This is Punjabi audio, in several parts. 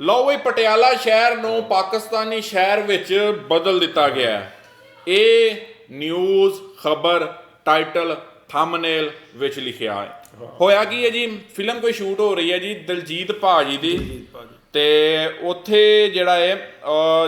ਲਓ ਵੀ ਪਟਿਆਲਾ ਸ਼ਹਿਰ ਨੂੰ ਪਾਕਿਸਤਾਨੀ ਸ਼ਹਿਰ ਵਿੱਚ ਬਦਲ ਦਿੱਤਾ ਗਿਆ ਹੈ। ਇਹ ਨਿਊਜ਼ ਖਬਰ ਟਾਈਟਲ ਥੰਬਨੇਲ ਵਿੱਚ ਲਿਖਿਆ ਹੈ। ਹੋਇਆ ਕੀ ਹੈ ਜੀ? ਫਿਲਮ ਕੋਈ ਸ਼ੂਟ ਹੋ ਰਹੀ ਹੈ ਜੀ ਦਿਲਜੀਤ ਭਾਜੀ ਦੀ। ਤੇ ਉੱਥੇ ਜਿਹੜਾ ਹੈ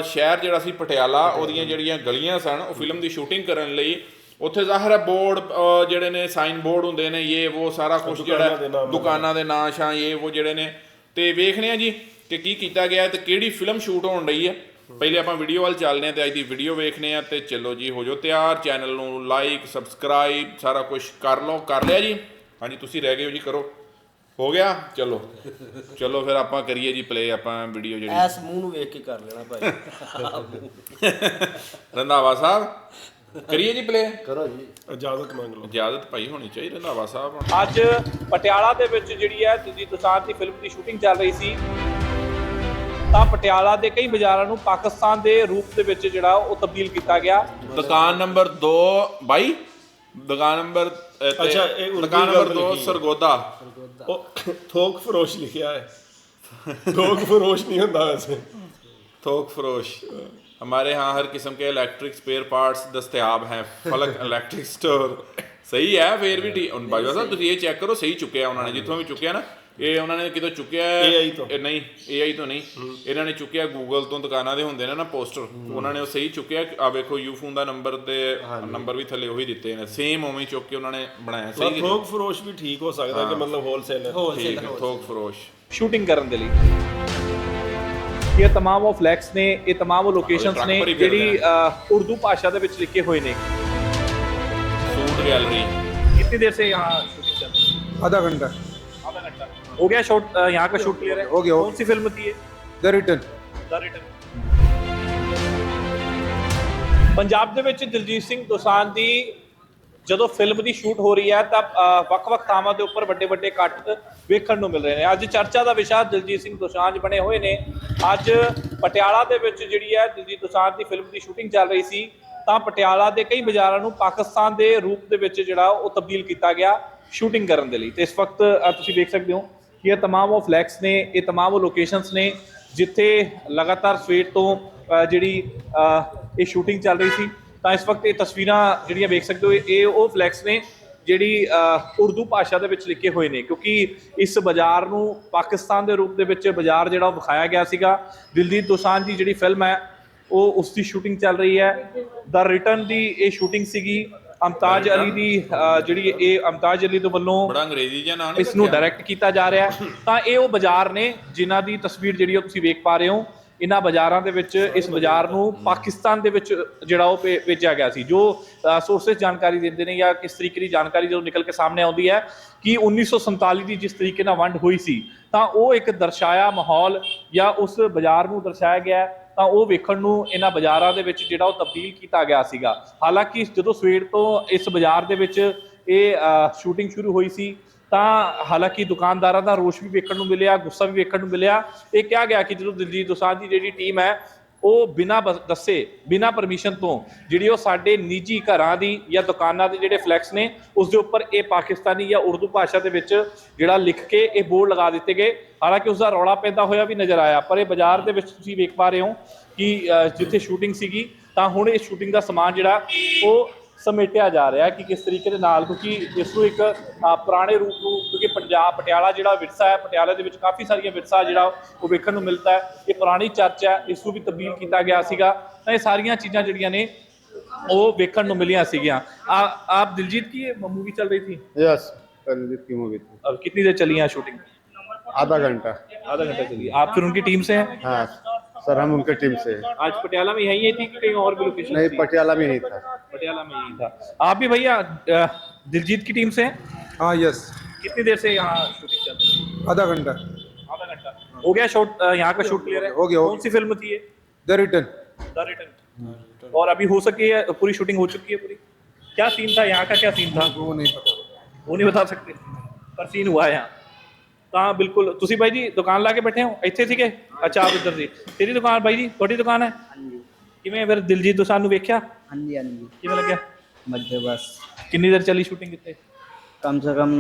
ਸ਼ਹਿਰ ਜਿਹੜਾ ਸੀ ਪਟਿਆਲਾ ਉਹਦੀਆਂ ਜਿਹੜੀਆਂ ਗਲੀਆਂ ਸਨ ਉਹ ਫਿਲਮ ਦੀ ਸ਼ੂਟਿੰਗ ਕਰਨ ਲਈ ਉੱਥੇ ਜ਼ਾਹਰ ਹੈ ਬੋਰਡ ਜਿਹੜੇ ਨੇ ਸਾਈਨ ਬੋਰਡ ਹੁੰਦੇ ਨੇ ਇਹ ਉਹ ਸਾਰਾ ਕੁਝ ਜਿਹੜਾ ਦੁਕਾਨਾਂ ਦੇ ਨਾਂ। ਸ਼ਾਂ ਇਹ ਉਹ ਜਿਹੜੇ ਨੇ। ਤੇ ਵੇਖਦੇ ਆ ਜੀ ਕਿ ਕੀ ਕੀਤਾ ਗਿਆ ਹੈ ਤੇ ਕਿਹੜੀ ਫਿਲਮ ਸ਼ੂਟ ਹੋਣ ਰਹੀ ਹੈ ਪਹਿਲੇ ਆਪਾਂ ਵੀਡੀਓ ਵੱਲ ਚੱਲਦੇ ਹਾਂ ਤੇ ਅੱਜ ਦੀ ਵੀਡੀਓ ਵੇਖਨੇ ਆ ਤੇ ਚਲੋ ਜੀ ਹੋ ਜਾਓ ਤਿਆਰ। ਚੈਨਲ ਨੂੰ ਲਾਈਕ ਸਬਸਕ੍ਰਾਈਬ ਸਾਰਾ ਕੁਝ ਕਰ ਲਓ। ਕਰ ਲਿਆ ਜੀ? ਹਾਂਜੀ ਤੁਸੀਂ ਰਹਿ ਗਏ ਹੋ ਜੀ ਕਰੋ। ਹੋ ਗਿਆ? ਚਲੋ। ਚਲੋ ਫਿਰ ਆਪਾਂ ਕਰੀਏ ਜੀ ਪਲੇ ਆਪਾਂ ਵੀਡੀਓ ਜਿਹੜੀ ਐਸ ਮੂੰਹ ਨੂੰ ਵੇਖ ਕੇ ਕਰ ਲੈਣਾ ਭਾਈ। ਰੰਧਾਵਾ ਸਾਹਿਬ ਕਰੀਏ ਜੀ ਪਲੇ ਕਰੋ ਜੀ। ਇਜਾਜ਼ਤ ਮੰਗ ਲਓ। ਇਜਾਜ਼ਤ ਭਾਈ ਹੋਣੀ ਚਾਹੀਦੀ ਰੰਧਾਵਾ ਸਾਹਿਬ ਅੱਜ ਪਟਿਆਲਾ ਦੇ ਵਿੱਚ ਜਿਹੜੀ ਹੈ ਦਿਲਜੀਤ ਦੋਸਾਂਝ ਦੀ ਫਿਲਮ ਦੀ ਸ਼ੂਟਿੰਗ ਚੱਲ ਰਹੀ ਸੀ। ਤਾਂ ਪਟਿਆਲਾ ਦੇ ਕਈ ਬਾਜ਼ਾਰਾਂ ਨੂੰ ਪਾਕਿਸਤਾਨ ਦੇ ਰੂਪ ਦੇ ਵਿੱਚ ਜਿਹੜਾ ਉਹ ਤਬਦੀਲ ਕੀਤਾ ਗਿਆ ਦੁਕਾਨ ਨੰਬਰ 2 ਬਾਈ ਦੁਕਾਨ ਨੰਬਰ ਅਹ, ਤੇ ਅੱਛਾ, ਇਹ ਉਰਦੂ ਦੁਕਾਨ ਨੰਬਰ ਗੱਲ 2 ਲਿਖੀ ਹੈ। ਸਰਗੋਦਾ ਉਹ ਥੋਕ ਫਰੋਸ਼ ਲਿਖਿਆ ਹੈ ਥੋਕ ਫਰੋਸ਼ ਨਹੀਂ ਹੁੰਦਾ ਵੈਸੇ थोक फरोश हमारे यहाँ हर किस्म के इलेक्ट्रिक स्पेयर पार्ट्स दस्तयाब हैं फलक इलेक्ट्रिक स्टोर ਸਹੀ ਹੈ ਫੇਰ ਵੀ ਠੀਕ ਹੁਣ ਬਾਜਵਾ ਸਾਹਿਬ ਤੁਸੀਂ ਇਹ ਚੈੱਕ ਕਰੋ ਸਹੀ ਚੁੱਕਿਆ ਉਹਨਾਂ ਨੇ ਜਿੱਥੋਂ ਵੀ ਚੁੱਕਿਆ ਨਾ ਇਹ ਉਹਨਾਂ ਨੇ ਕਿਤੋਂ ਚੁੱਕਿਆ ਹੈ AI ਤੋਂ। ਇਹ ਨਹੀਂ AI ਤੋਂ ਨਹੀਂ ਇਹਨਾਂ ਨੇ ਚੁੱਕਿਆ ਗੂਗਲ ਤੋਂ ਦੁਕਾਨਾਂ ਦੇ ਹੁੰਦੇ ਨੇ ਨਾ ਪੋਸਟਰ ਉਹਨਾਂ ਨੇ ਉਹ ਸਹੀ ਚੁੱਕਿਆ ਆ ਵੇਖੋ ਯੂਫੋਨ ਦਾ ਨੰਬਰ ਤੇ ਨੰਬਰ ਵੀ ਥੱਲੇ ਉਹੀ ਦਿੱਤੇ ਨੇ ਸੇਮ ਉਵੇਂ ਹੀ ਚੁੱਕ ਕੇ ਉਹਨਾਂ ਨੇ ਬਣਾਇਆ ਸਹੀ ਕੀਤਾ। ਥੋਕ ਫਰੋਸ਼ ਵੀ ਠੀਕ ਹੋ ਸਕਦਾ ਕਿ ਮਤਲਬ ਹੋਲਸੇਲਰ ਠੀਕ ਹੈ ਥੋਕ ਫਰੋਸ਼ ਸ਼ੂਟਿੰਗ ਕਰਨ ਦੇ ਲਈ ਇਹ तमाम ਉਹ ਫਲੈਕਸ ਨੇ ਇਹ तमाम ਉਹ ਲੋਕੇਸ਼ਨਸ ਟਰੱਕ ਨੇ ਭਰੀ ਫਿਰਦੇ ਜਿਹੜੀ ਅ, ਉਰਦੂ ਭਾਸ਼ਾ ਦੇ ਵਿੱਚ ਲਿਖੇ ਹੋਏ ਨੇ सूट गैलरी कितनी देर से यहाँ शूटिंग चल रही है आधा घंटा आधा घंटा हो गया शॉट अ, यहाँ का शूट क्लियर है हो गया, हो कौन सी फिल्म थी ये the return the return Punjab ਦੇ ਵਿੱਚ ਦਿਲਜੀਤ ਸਿੰਘ ਦੋਸਾਂਝ ਦੀ ਜਦੋਂ ਫਿਲਮ ਦੀ ਸ਼ੂਟ ਹੋ ਰਹੀ ਹੈ ਤਾਂ ਅ, ਵੱਖ-ਵੱਖ ਥਾਵਾਂ ਦੇ ਉੱਪਰ ਵੱਡੇ-ਵੱਡੇ ਇਕੱਠ ਵੇਖਣ ਨੂੰ ਮਿਲ ਰਹੇ ਨੇ ਅੱਜ ਚਰਚਾ ਦਾ ਵਿਸ਼ਾ ਦਿਲਜੀਤ ਸਿੰਘ ਦੋਸਾਂਝ ਬਣੇ ਹੋਏ ਨੇ ਅੱਜ ਪਟਿਆਲਾ ਦੇ ਵਿੱਚ ਜਿਹੜੀ ਹੈ ਦਿਲਜੀਤ ਦੋਸਾਂਝ ਦੀ ਫਿਲਮ ਦੀ ਸ਼ੂਟਿੰਗ ਚੱਲ ਰਹੀ ਸੀ ਤਾਂ ਪਟਿਆਲਾ ਦੇ ਕਈ ਬਾਜ਼ਾਰਾਂ ਨੂੰ ਪਾਕਿਸਤਾਨ ਦੇ ਰੂਪ ਦੇ ਵਿੱਚ ਜਿਹੜਾ ਉਹ ਤਬਦੀਲ ਕੀਤਾ ਗਿਆ ਸ਼ੂਟਿੰਗ ਕਰਨ ਦੇ ਲਈ ਤੇ ਇਸ ਵਕਤ ਅ, ਤੁਸੀਂ ਦੇਖ ਸਕਦੇ ਹੋ ਕਿ ਇਹ तमाम ਉਹ ਫਲੈਕਸ ਨੇ ਇਹ तमाम ਉਹ ਲੋਕੇਸ਼ਨਸ ਨੇ ਜਿੱਥੇ ਲਗਾਤਾਰ ਸਵੇਰ ਤੋਂ ਅ, ਜਿਹੜੀ ਅ, ਇਹ ਸ਼ੂਟਿੰਗ ਚੱਲ ਰਹੀ ਸੀ ਤਾਂ ਇਸ ਵਕਤ ਇਹ ਤਸਵੀਰਾਂ ਜਿਹੜੀਆਂ ਵੇਖ ਸਕਦੇ ਹੋ ਇਹ ਉਹ ਫਲੈਕਸ ਨੇ ਜਿਹੜੀ ਅ, ਉਰਦੂ ਭਾਸ਼ਾ ਦੇ ਵਿੱਚ ਲਿਖੇ ਹੋਏ ਨੇ ਕਿਉਂਕਿ ਇਸ ਬਾਜ਼ਾਰ ਨੂੰ ਪਾਕਿਸਤਾਨ ਦੇ ਰੂਪ ਦੇ ਵਿੱਚ ਬਾਜ਼ਾਰ ਜਿਹੜਾ ਉਹ ਵਿਖਾਇਆ ਗਿਆ ਸੀਗਾ ਦਿਲਜੀਤ ਦੋਸਾਂਝ ਦੀ ਜਿਹੜੀ ਫਿਲਮ ਹੈ ਉਹ ਉਸ ਦੀ ਸ਼ੂਟਿੰਗ ਚੱਲ ਰਹੀ ਹੈ ਦਾ ਰਿਟਰਨ ਦੀ ਇਹ ਸ਼ੂਟਿੰਗ ਸੀਗੀ ਅਮਤਾਜ ਅਲੀ ਦੀ ਅ, ਜਿਹੜੀ ਇਹ ਅਮਤਾਜ ਅਲੀ ਦੇ ਵੱਲੋਂ ਬੜਾ ਅੰਗਰੇਜ਼ੀ ਜਿਹਾ ਨਾਂ ਨਹੀਂ ਇਸ ਨੂੰ ਰੱਖਿਆ। ਡਾਇਰੈਕਟ ਕੀਤਾ ਜਾ ਰਿਹਾ ਹੈ ਤਾਂ ਇਹ ਉਹ ਬਾਜ਼ਾਰ ਨੇ ਜਿਨ੍ਹਾਂ ਦੀ ਤਸਵੀਰ ਜਿਹੜੀ ਉਹ ਤੁਸੀਂ ਵੇਖ ਪਾ ਰਹੇ ਹੋ ਇਹਨਾਂ ਬਾਜ਼ਾਰਾਂ ਦੇ ਵਿੱਚ ਇਸ ਬਾਜ਼ਾਰ ਨੂੰ ਪਾਕਿਸਤਾਨ ਦੇ ਵਿੱਚ ਜਿਹੜਾ ਉਹ ਭੇ- ਭੇਜਿਆ ਗਿਆ ਸੀ ਜੋ ਸੋਰਸਸ ਜਾਣਕਾਰੀ ਦਿੰਦੇ ਨੇ ਜਾਂ ਕਿਸ ਤਰੀਕੇ ਦੀ ਜਾਣਕਾਰੀ ਜਦੋਂ ਨਿਕਲ ਕੇ ਸਾਹਮਣੇ ਆਉਂਦੀ ਹੈ ਕਿ 1947 ਦੀ ਜਿਸ ਤਰੀਕੇ ਨਾਲ ਵੰਡ ਹੋਈ ਸੀ ਤਾਂ ਉਹ ਇੱਕ ਦਰਸਾਇਆ ਮਾਹੌਲ ਜਾਂ ਉਸ ਬਾਜ਼ਾਰ ਨੂੰ ਦਰਸਾਇਆ ਗਿਆ ਹੈ, ਤਾਂ ਉਹ ਵੇਖਣ ਨੂੰ ਇਹਨਾਂ ਬਾਜ਼ਾਰਾਂ ਦੇ ਵਿੱਚ ਜਿਹੜਾ ਉਹ ਤਬਦੀਲ ਕੀਤਾ ਗਿਆ ਸੀਗਾ। ਹਾਲਾਂਕਿ ਜਦੋਂ ਸਵੇਰ ਤੋਂ ਇਸ ਬਾਜ਼ਾਰ ਦੇ ਵਿੱਚ ਇਹ ਸ਼ੂਟਿੰਗ ਸ਼ੁਰੂ ਹੋਈ ਸੀ, ਤਾਂ ਹਾਲਾਂਕਿ ਦੁਕਾਨਦਾਰਾਂ ਦਾ ਰੋਸ਼ ਵੀ ਵੇਖਣ ਨੂੰ ਮਿਲਿਆ, ਗੁੱਸਾ ਵੀ ਵੇਖਣ ਨੂੰ ਮਿਲਿਆ। ਇਹ ਕਿਹਾ ਗਿਆ ਕਿ ਜਦੋਂ ਦਿਲਜੀਤ ਦੋਸਾਂਝ ਦੀ ਜਿਹੜੀ ਟੀਮ ਹੈ ਉਹ ਬਿਨਾਂ ਬਸ- ਦੱਸੇ, ਬਿਨਾਂ ਪਰਮਿਸ਼ਨ ਤੋਂ ਜਿਹੜੀ ਉਹ ਸਾਡੇ ਨਿੱਜੀ ਘਰਾਂ ਦੀ ਜਾਂ ਦੁਕਾਨਾਂ ਦੇ ਜਿਹੜੇ ਫਲੈਕਸ ਨੇ ਉਸ ਦੇ ਉੱਪਰ ਇਹ ਪਾਕਿਸਤਾਨੀ ਜਾਂ ਉਰਦੂ ਭਾਸ਼ਾ ਦੇ ਵਿੱਚ ਜਿਹੜਾ ਲਿਖ ਕੇ ਇਹ ਬੋਰਡ ਲਗਾ ਦਿੱਤੇ ਗਏ। ਹਾਲਾਂਕਿ ਉਸ ਦਾ ਰੌਲਾ ਪੈਂਦਾ ਹੋਇਆ ਵੀ ਨਜ਼ਰ ਆਇਆ, ਪਰ ਇਹ ਬਾਜ਼ਾਰ ਦੇ ਵਿੱਚ ਤੁਸੀਂ ਵੇਖ ਪਾ ਰਹੇ ਹੋ ਕਿ ਜਿੱਥੇ ਸ਼ੂਟਿੰਗ ਸੀਗੀ, ਤਾਂ ਹੁਣ ਇਹ ਸ਼ੂਟਿੰਗ ਦਾ ਸਮਾਨ ਜਿਹੜਾ, ਉਹ ਸਮੇਟਿਆ ਜਾ ਰਿਹਾ ਹੈ ਕਿ ਕਿਸ ਤਰੀਕੇ ਦੇ ਨਾਲ ਕਿਉਂਕਿ ਇਸ ਨੂੰ ਇੱਕ ਅ, ਪੁਰਾਣੇ ਰੂਪ ਨੂੰ ਕਿਉਂਕਿ ਪੰਜਾਬ ਪਟਿਆਲਾ ਜਿਹੜਾ ਵਿਰਸਾ ਹੈ ਪਟਿਆਲਾ ਦੇ ਵਿੱਚ ਕਾਫੀ ਸਾਰੀਆਂ ਵਿਰਸਾ ਜਿਹੜਾ ਉਹ ਵੇਖਣ ਨੂੰ ਮਿਲਦਾ ਹੈ ਇਹ ਪੁਰਾਣੀ ਚਰਚ ਹੈ ਇਸ ਨੂੰ ਵੀ ਤਬਦੀਲ ਕੀਤਾ ਗਿਆ ਸੀਗਾ ਤਾਂ ਇਹ ਸਾਰੀਆਂ ਚੀਜ਼ਾਂ ਜਿਹੜੀਆਂ ਨੇ ਉਹ ਵੇਖਣ ਨੂੰ ਮਿਲੀਆਂ ਸੀਗੀਆਂ ਆ ਆਪ ਦਿਲਜੀਤ ਕੀ ਇਹ मूवी चल रही थी यस रंजीत की मूवी थी अब कितनी देर चली यहाँ शूटिंग आधा घंटा आधा घंटा चली आप फिर उनकी टीम से हैं हाँ सर हम उनके टीम से हैं। आज पटियाला में यही थी कि कहीं और भी लोकेशन नहीं पटियाला में नहीं था पटियाला में यही था आप भी भैया अ, दिलजीत की टीम से हैं हाँ यस कितनी देर से यहाँ शूटिंग चल रही है आधा घंटा आधा घंटा हो गया शॉट यहाँ का शूट क्लियर है हो गया, हो कौन सी फिल्म थी ये द रिटर्न द रिटर्न और अभी हो सकी है पूरी शूटिंग हो चुकी है पूरी क्या सीन था यहाँ का क्या सीन था वो नहीं पता वो नहीं बता सकते पर सीन हुआ है यहाँ ਤਾਂ ਬਿਲਕੁਲ ਤੁਸੀਂ ਬਾਈ ਜੀ ਦੁਕਾਨ ਲਾ ਕੇ ਬੈਠੇ ਹੋ ਇੱਥੇ ਸੀਗੇ ਅੱਛਾ ਆਪ ਇੱਧਰ ਸੀ ਤੇਰੀ ਦੁਕਾਨ ਬਾਈ ਜੀ ਤੁਹਾਡੀ ਦੁਕਾਨ ਹੈ ਹਾਂਜੀ ਕਿਵੇਂ ਫਿਰ ਦਿਲਜੀਤ ਦੋਸਾਂਝ ਨੂੰ ਵੇਖਿਆ ਹਾਂਜੀ ਹਾਂਜੀ ਕਿਵੇਂ ਲੱਗਿਆ मध्य बस ਕਿੰਨੀ ਦੇਰ ਚੱਲੀ ਸ਼ੂਟਿੰਗ ਕਿੱਥੇ कम से कम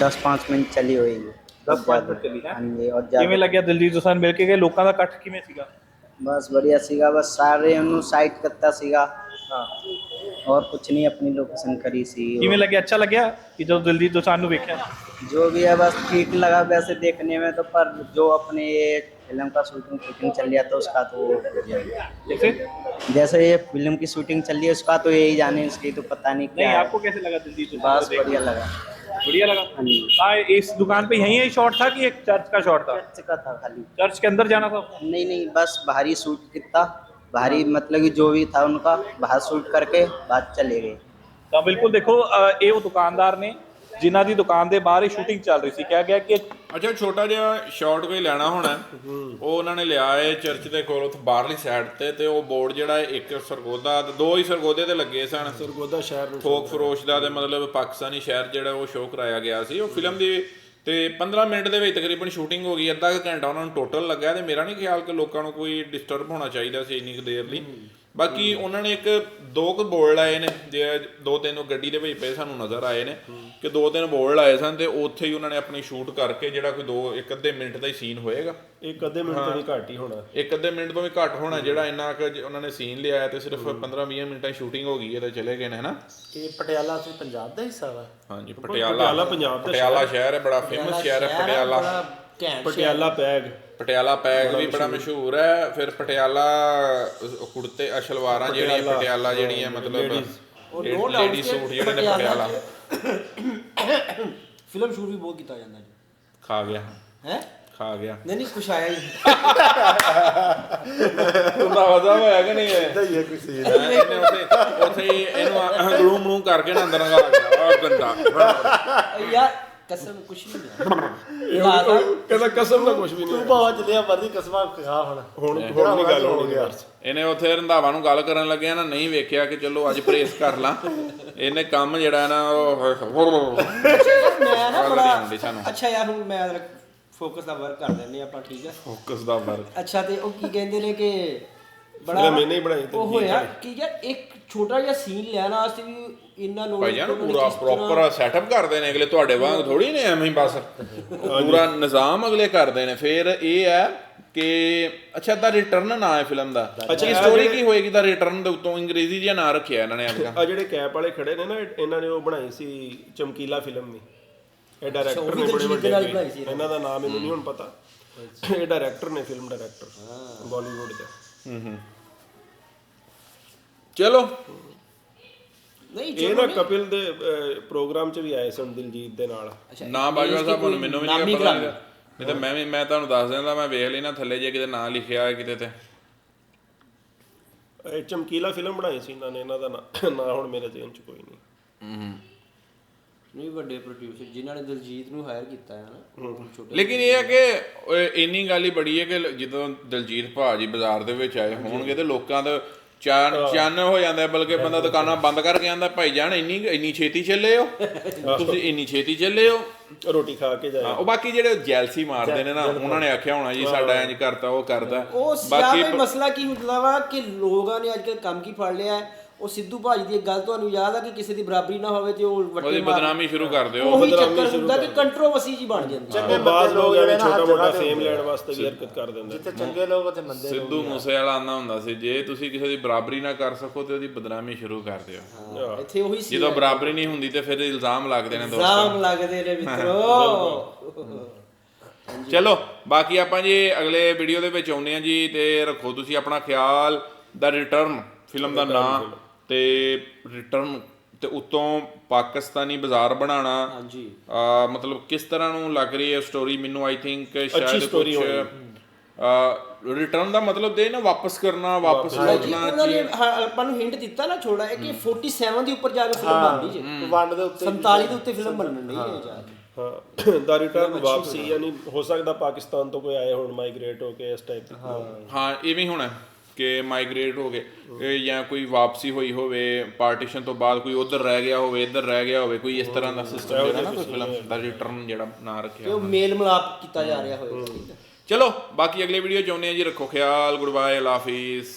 दस पाँच मिनट चली होगी 10 5 ਮਿੰਟ ਚੱਲੀ ਹੈ हाँ जी और ਕਿਵੇਂ ज्यादा ਲੱਗਿਆ ਦਿਲਜੀਤ ਦੋਸਾਂਝ ਮਿਲ ਕੇ ਗਏ ਲੋਕਾਂ ਦਾ ਇਕੱਠ ਕਿਵੇਂ ਸੀਗਾ बस बढ़िया सीगा बस सारे उन्होंने साइड करता सीगा ਹਾਂ और कुछ नहीं अपनी लोकेशन करी सी ਕਿਵੇਂ ਲੱਗਿਆ ਅੱਛਾ ਲੱਗਿਆ ਕਿ ਜਦੋਂ ਦਿਲਜੀਤ ਦੋਸਾਂਝ ਨੂੰ ਵੇਖਿਆ जो भी है बस ठीक लगा वैसे देखने में तो पर जो अपने ये फ़िल्म का शूटिंग शूटिंग चल रहा था उसका तो जैसे? ये फ़िल्म की शूटिंग चल रही है उसका तो यही जाने उसकी तो पता नहीं क्या आपको कैसे लगा दिल्ली दिलजीत बस बढ़िया लगा। बढ़िया लगा? हाँ, हाँ इस दुकान पे यही शॉट था कि एक चर्च का शॉट था? चर्च का था खाली। चर्च के अंदर जाना था? नहीं नहीं बस बाहरी शूट कितना भारी मतलब कि जो भी था उनका बाहर शूट करके बात चले गए। तो बिल्कुल देखो ये वो दुकानदार ने ਜਿਨ੍ਹਾਂ ਦੀ ਦੁਕਾਨ ਦੇ ਬਾਹਰ ਹੀ ਸ਼ੂਟਿੰਗ ਚੱਲ ਰਹੀ ਸੀ। ਕਿਹਾ ਗਿਆ ਕਿ ਅੱਛਾ ਛੋਟਾ ਜਿਹਾ ਸ਼ਾਟ ਕੋਈ ਲੈਣਾ ਹੋਣਾ ਉਹ ਉਹਨਾਂ ਨੇ ਲਿਆ ਹੈ ਚਰਚ ਦੇ ਕੋਲ ਉੱਥੇ ਬਾਹਰਲੀ ਸਾਈਡ ਤੇ ਤੇ ਉਹ ਬੋਰਡ ਜਿਹੜਾ ਹੈ ਇੱਕ ਸਰਗੋਦਾ ਤੇ ਦੋ ਹੀ ਸਰਗੋਦੇ ਤੇ ਲੱਗੇ ਸਨ। ਸਰਗੋਦਾ ਸ਼ਹਿਰ ਨੂੰ ਥੋਕ ਫਰੋਸ਼ ਦਾ ਤੇ ਮਤਲਬ ਪਾਕਿਸਤਾਨੀ ਸ਼ਹਿਰ ਜਿਹੜਾ ਉਹ ਸ਼ੋਅ ਕਰਾਇਆ ਗਿਆ ਸੀ। ਉਹ ਫਿਲਮ ਦੀ ਤੇ 15 ਮਿੰਟ ਦੇ ਵਿੱਚ ਤਕਰੀਬਨ ਸ਼ੂਟਿੰਗ ਹੋ ਗਈ ਅੱਧਾ ਘੰਟਾ ਉਹਨਾਂ ਨੂੰ ਟੋਟਲ ਲੱਗਾ ਤੇ ਮੇਰਾ ਨਹੀਂ ਖਿਆਲ ਕਿ ਲੋਕਾਂ ਨੂੰ ਕੋਈ ਡਿਸਟਰਬ ਹੋਣਾ ਚਾਹੀਦਾ ਸੀ ਇੰਨੀ ਕੁ ਦੇਰ ਲਈ। ਬਾਕੀ ਉਹਨਾਂ ਨੇ ਇੱਕ ਦੋ ਕੁ ਬੋਰਡ ਲਾਏ ਨੇ ਜੇ ਦੋ ਤਿੰਨ ਗੱਡੀ ਦੇ ਵਿੱਚ ਪਏ ਸਾਨੂੰ ਨਜ਼ਰ ਆਏ ਨੇ ਕਿ ਦੋ ਤਿੰਨ ਬੋਰਡ ਲਾਏ ਸਨ ਤੇ ਉੱਥੇ ਹੀ ਉਹਨਾਂ ਨੇ ਆਪਣੀ ਸ਼ੂਟ ਕਰਕੇ ਜਿਹੜਾ ਕੋਈ ਦੋ ਇੱਕ ਅੱਧੇ ਮਿੰਟ ਦਾ ਹੀ ਸੀਨ ਹੋਏਗਾ। ਇੱਕ ਅੱਧੇ ਮਿੰਟ ਤੋਂ ਵੀ ਘੱਟ ਹੀ ਹੋਣਾ। ਇੱਕ ਅੱਧੇ ਮਿੰਟ ਤੋਂ ਵੀ ਘੱਟ ਹੋਣਾ ਜਿਹੜਾ ਇੰਨਾ ਕੁ ਉਹਨਾਂ ਨੇ ਸੀਨ ਲਿਆ ਹੈ ਤੇ ਸਿਰਫ 15-20 ਮਿੰਟਾਂ ਸ਼ੂਟਿੰਗ ਹੋ ਗਈ ਹੈ ਤੇ ਚਲੇ ਗਏ ਨੇ ਹਨਾ? ਇਹ ਪਟਿਆਲਾ ਤੇ ਪੰਜਾਬ ਦਾ ਹਿੱਸਾ ਵਾ। ਹਾਂਜੀ ਪਟਿਆਲਾ। ਪਟਿਆਲਾ ਪੰਜਾਬ ਦਾ ਪਟਿਆਲਾ ਸ਼ਹਿਰ ਹੈ। ਬੜਾ ਫੇਮਸ ਸ਼ਹਿਰ ਹੈ ਪਟਿਆਲਾ। ਘੈਂਟ ਸ਼ਹਿਰ ਪਟਿਆਲਾ ਪੈਗ। ਪਟਿਆਲਾ ਪੈਗ ਵੀ ਬੜਾ ਮਸ਼ਹੂਰ। ਹੈ। ਫਿਰ ਪਟਿਆਲਾ ਅਹ, ਕੁੜਤੇ ਅਹ, ਸ਼ਲਵਾਰਾਂ ਜਿਹੜੀਆਂ ਪਟਿਆਲਾ, ਪਟਿਆਲਾ ਜਿਹੜੀ ਹੈ ਮਤਲਬ no doubt ਲੇਡੀ ਕਿ ਸੂਟ ਜਿਹੜੇ ਨੇ ਪਟਿਆਲਾ ਪਟਿਆਲਾ। ਫਿਲਮ ਸ਼ੂਟ ਵੀ ਬਹੁਤ ਕੀਤਾ ਜਾਂਦਾ ਜੀ। ਖਾ ਗਿਆ। ਹੈ? ਖਾ ਗਿਆ। ਨਹੀਂ ਨਹੀਂ ਕੁਛ ਆਇਆ ਹੀ ਉਹਦਾ ਵਜ਼ਾ ਹੋਇਆ ਕਿ ਨਹੀਂ? ਹੈ ਹੀ ਹੈ ਕੋਈ ਸੀ ਇਹਨੇ ਉੱਥੇ ਉੱਥੇ ਹੀ ਇਹਨੂੰ ਅੰਗਲੂ ਮਲੂ ਕਰਕੇ ਨਾ ਅੰਦਰ ਲਗਾ ਲਿਆ ਆਹ ਗੰਦਾ। ਯਾਰ ਕਸਮ ਕੁਛ ਨਹੀਂ ਹੈ ਕਹਿੰਦਾ ਕਸਮ ਦਾ ਕੁਝ ਵੀ ਨਹੀਂ ਤੂੰ ਭਾਵਾ ਚੱਲਿਆ ਮਰਦੀ ਕਸਮਾਂ ਖਾ ਹੁਣ। ਹੁਣ ਹੁਣ ਨਹੀਂ ਗੱਲ ਹੋਣੀ ਗਿਆ। ਇਹਨੇ ਉੱਥੇ ਰੰਧਾਵਾ ਨੂੰ ਗੱਲ ਕਰਨ ਲੱਗਿਆ ਨਾ ਨਹੀਂ ਵੇਖਿਆ ਕਿ ਚਲੋ ਅੱਜ ਪ੍ਰੇਸ ਕਰ ਲਾਂ। ਇਹਨੇ ਕੰਮ ਜਿਹੜਾ ਹੈ ਨਾ ਉਹ ਮੈਂ ਨਾ ਬੜਾ। ਅੱਛਾ ਯਾਰ ਹੁਣ ਮੈਂ ਫੋਕਸ ਦਾ ਵਰਕ ਕਰ ਦਿੰਦੇ ਆਪਾਂ ਠੀਕ ਹੈ? ਫੋਕਸ ਦਾ ਵਰਕ ਅੱਛਾ ਤੇ ਉਹ ਕੀ ਕਹਿੰਦੇ ਨੇ ਕਿ ਬੜਾ ਫਿਲਮ ਇਹਨੇ ਹੀ ਬਣਾਈ ਤੇ ਉਹ ਹੋਇਆ। ਕਿ ਯਾਰ ਇੱਕ ਛੋਟਾ ਜਿਹਾ ਸੀਨ ਲੈਣ ਵਾਸਤੇ ਵੀ ਇੰਨਾ ਨੋਟ ਭਾਈ ਜਾਨ ਪੂਰਾ ਪ੍ਰੋਪਰ ਸੈਟਅਪ ਕਰਦੇ ਨੇ ਅਗਲੇ ਤੁਹਾਡੇ ਵਾਂਗ ਥੋੜੀ ਨੇ ਐਵੇਂ ਹੀ ਬਸ। ਪੂਰਾ ਨਿਜ਼ਾਮ ਅਗਲੇ ਕਰਦੇ ਨੇ। ਫਿਰ ਇਹ ਹੈ ਕਿ ਅੱਛਾ ਦਾ ਰਿਟਰਨ ਨਾ ਹੈ ਫਿਲਮ ਦਾ। ਅੱਛਾ ਇਹ ਸਟੋਰੀ ਕੀ ਹੋਏਗੀ ਦਾ ਰਿਟਰਨ ਦੇ ਉੱਤੋਂ? ਅੰਗਰੇਜ਼ੀ ਜਿਹਾ ਨਾਂ ਰੱਖਿਆ ਇਹਨਾਂ ਨੇ ਆਪਣਾ ਆ ਜਿਹੜੇ ਕੈਪ ਵਾਲੇ ਖੜੇ ਨੇ ਨਾ ਇਹ- ਇਹਨਾਂ ਨੇ ਉਹ ਬਣਾਈ ਸੀ ਚਮਕੀਲਾ ਫਿਲਮ ਵੀ। ਇਹ ਡਾਇਰੈਕਟਰ ਨੇ ਬੜੇ ਵੱਡੇ ਇਹਨਾਂ ਦਾ ਨਾਮ ਮੈਨੂੰ ਨਹੀਂ ਹੁਣ ਪਤਾ। ਇਹ ਡਾਇਰੈਕਟਰ ਨੇ ਫਿਲਮ ਡਾਇਰੈਕਟਰ ਬਾਲੀਵੁੱਡ ਦੇ। ਚਲੋ। ਨਹੀਂ ਇਹ ਨਾ ਕਪਿਲ ਦੇ ਪ੍ਰੋਗਰਾਮ 'ਚ ਵੀ ਆਏ ਸਨ ਦਿਲਜੀਤ ਦੇ ਨਾਲ। ਨਾ ਬਾਜਵਾ ਸਾਹਿਬ ਹੁਣ ਮੈਨੂੰ ਵੀ ਨਹੀਂ ਪਤਾ। ਨਹੀਂ ਤਾਂ ਮੈਂ ਵੀ ਮੈਂ ਤੁਹਾਨੂੰ ਦੱਸ ਦਿੰਦਾ ਮੈਂ ਵੇਖ ਲਈ ਨਾ ਥੱਲੇ ਜੇ ਕਿਤੇ ਨਾਂ ਲਿਖਿਆ ਹੈ ਕਿਤੇ ਤੇ। ਇਹ ਚਮਕੀਲਾ ਫਿਲਮ ਬਣਾਈ ਸੀ ਇਹਨਾਂ ਨੇ ਇਹਨਾਂ ਦਾ ਨਾਂ ਨਾਂ ਹੁਣ ਮੇਰੇ ਜ਼ਿਹਨ 'ਚ ਕੋਈ ਨਹੀਂ। ਨਹੀਂ ਵੱਡੇ ਪ੍ਰੋਡਿਊਸਰ ਜਿਨ੍ਹਾਂ ਨੇ ਦਿਲਜੀਤ ਨੂੰ ਹਾਇਰ ਕੀਤਾ ਹੈ ਨਾ ਛੋਟੇ ਲੇਕਿਨ ਇਹ ਹੈ ਕਿ ਇੰਨੀ ਗੱਲ ਹੀ ਬੜੀ ਹੈ ਕਿ ਜਦੋਂ ਦਲਜੀਤ ਭਾਜੀ ਬਾਜ਼ਾਰ ਦੇ ਵਿੱਚ ਆਏ ਹੋਣਗੇ ਤੇ ਲੋਕਾਂ ਦਾ ਚਾਨ ਚੰਨ ਹੋ ਜਾਂਦਾ ਬਲਕਿ ਬੰਦਾ ਦੁਕਾਨਾਂ ਬੰਦ ਕਰਕੇ ਆਂਦਾ ਭਾਈ ਜਾਨ ਇੰਨੀ ਇੰਨੀ ਛੇਤੀ ਚੱਲੇ ਹੋ? ਤੁਸੀਂ ਇੰਨੀ ਛੇਤੀ ਚੱਲੇ ਹੋ? ਰੋਟੀ ਖਾ ਕੇ ਜਾਏ ਉਹ ਬਾਕੀ ਜਿਹੜੇ ਜੈਲਸੀ ਮਾਰਦੇ ਨੇ ਨਾ ਉਹਨਾਂ ਨੇ ਆਖਿਆ ਹੋਣਾ ਜੀ ਸਾਡਾ ਇੰਜ ਕਰਤਾ ਉਹ ਕਰਦਾ ਬਾਕੀ ਮਸਲਾ ਕੀ ਹੁੰਦਾ ਵਾ ਕਿ ਲੋਕਾਂ ਨੇ ਅੱਜ ਕੱਲ੍ਹ ਕੰਮ ਕੀ ਫੜ ਲਿਆ ਹੈ? ਉਹ ਸਿੱਧੂ ਭਾਜੀ ਦੀ ਇੱਕ ਗੱਲ ਤੁਹਾਨੂੰ ਯਾਦ ਆ ਕਿ ਕਿਸੇ ਦੀ ਬਰਾਬਰੀ ਨਾ ਹੋਵੇ ਤੇ ਉਹ ਵੱਟੇ ਮਾਰ- ਬਦਨਾਮੀ ਸ਼ੁਰੂ ਕਰ ਦਿਓ। ਉਹੀ ਚੱਕਰ ਹੁੰਦਾ ਕਿ ਕੰਟਰੋਵਰਸੀ ਜੀ ਬਣ ਜਾਂਦੀ। ਉਹ ਬਾਅਦ ਲੋਕ ਐਵੇਂ ਛੋਟਾ ਮੋਟਾ ਫੇਮ ਲੈਣ ਵਾਸਤੇ ਵੀ ਹਰਕਤ ਕਰ ਦਿੰਦੇ ਜਿੱਥੇ ਚੰਗੇ ਲੋਕ ਉੱਥੇ ਮੰਦੇ ਸਿੱਧੂ ਮੂਸੇ ਵਾਲਾ ਆਂਦਾ ਹੁੰਦਾ ਸੀ ਜੇ ਤੁਸੀਂ ਕਿਸੇ ਦੀ ਬਰਾਬਰੀ ਨਾ ਕਰ ਸਕੋ ਤੇ ਉਹਦੀ ਬਦਨਾਮੀ ਸ਼ੁਰੂ ਕਰ ਦਿਓ। ਹਾਂ, ਇੱਥੇ ਉਹੀ ਸੀ ਜਦੋਂ ਬਰਾਬਰੀ ਨਹੀਂ ਹੁੰਦੀ ਤੇ ਫਿਰ ਇਲਜ਼ਾਮ ਲੱਗਦੇ ਨੇ ਦੋਸਤੋ ਇਲਜ਼ਾਮ ਲੱਗਦੇ ਨੇ ਮਿੱਤਰੋ। ਚਲੋ ਬਾਕੀ ਆਪਾਂ ਜੀ ਅਗਲੇ ਵੀਡੀਓ ਦੇ ਵਿੱਚ ਆਉਂਦੇ ਆ ਜੀ ਤੇ ਰੱਖੋ ਤੁਸੀਂ ਆਪਣਾ ਖਿਆਲ ਦਾ ਰਿਟਰਨ ਫਿਲਮ ਦਾ ਨਾਮ ਤੇ ਰਿਟਰਨ ਤੇ ਉਤੋਂ ਪਾਕਿਸਤਾਨੀ ਬਾਜ਼ਾਰ ਬਣਾਉਣਾ। ਹਾਂਜੀ। ਆ ਮਤਲਬ ਕਿਸ ਤਰ੍ਹਾਂ ਨੂੰ ਲੱਗ ਰਹੀ ਹੈ ਸਟੋਰੀ ਮੈਨੂੰ ਆਈ ਥਿੰਕ ਸ਼ਾਇਦ ਕੁਝ। ਰਿਟਰਨ ਦਾ ਮਤਲਬ ਦੇ ਨਾ ਵਾਪਸ ਕਰਨਾ ਵਾਪਸ ਜੀ, ਲੌਟਣਾ ਉਹਨਾਂ ਨੇ ਆਪਾਂ ਨੂੰ ਹਿੰਟ ਦਿੱਤਾ ਨਾ ਛੋੜਾ ਹੈ ਕਿ 47 ਦੇ ਉੱਪਰ ਜਾ ਕੇ ਫਿਲਮ ਬਣਨੀ ਜੇ। वंड ਦੇ ਉੱਤੇ 47 ਦੇ ਉੱਤੇ ਫਿਲਮ ਬਣਨੀ ਨਹੀਂ ਹੈ ਜਾ ਕੇ। ਹਾਂ ਦਾ ਰਿਟਰਨ ਵਾਪਸੀ ਯਾਨੀ ਹੋ ਸਕਦਾ ਪਾਕਿਸਤਾਨ ਤੋਂ ਕੋਈ ਆਏ ਹੁਣ ਮਾਈਗ੍ਰੇਟ ਹੋ ਕੇ ਇਸ ਟਾਈਪ ਦੀ ਹਾਂ ਇਹ ਵੀ ਹੋਣਾ। ਕਿ ਮਾਈਗ੍ਰੇਟ ਹੋ ਗਏ। ਜਾਂ ਕੋਈ ਵਾਪਸੀ ਹੋਈ ਹੋਵੇ ਪਾਰਟੀਸ਼ਨ ਤੋਂ ਬਾਅਦ ਕੋਈ ਉਧਰ ਰਹਿ ਗਿਆ ਹੋਵੇ ਇੱਧਰ ਰਹਿ ਗਿਆ ਹੋਵੇ ਕੋਈ ਇਸ ਤਰ੍ਹਾਂ ਦਾ ਸਿਸਟਮ ਜਿਹੜਾ ਨਾ ਕੋਈ ਫਿਲਮ ਦਾ ਰਿਟਰਨ ਜਿਹੜਾ ਨਾਂ ਰੱਖਿਆ ਉਹ ਮੇਲ ਮਿਲਾਪ ਕੀਤਾ ਜਾ ਰਿਹਾ ਹੋਵੇਗਾ ਠੀਕ ਹੈ। ਚਲੋ ਬਾਕੀ ਅਗਲੇ ਵੀਡੀਓ ਚ ਆਉਂਦੇ ਆ ਜੀ। ਰੱਖੋ ਖਿਆਲ ਗੁੱਡ ਬਾਏ ਹਾਫਿਜ਼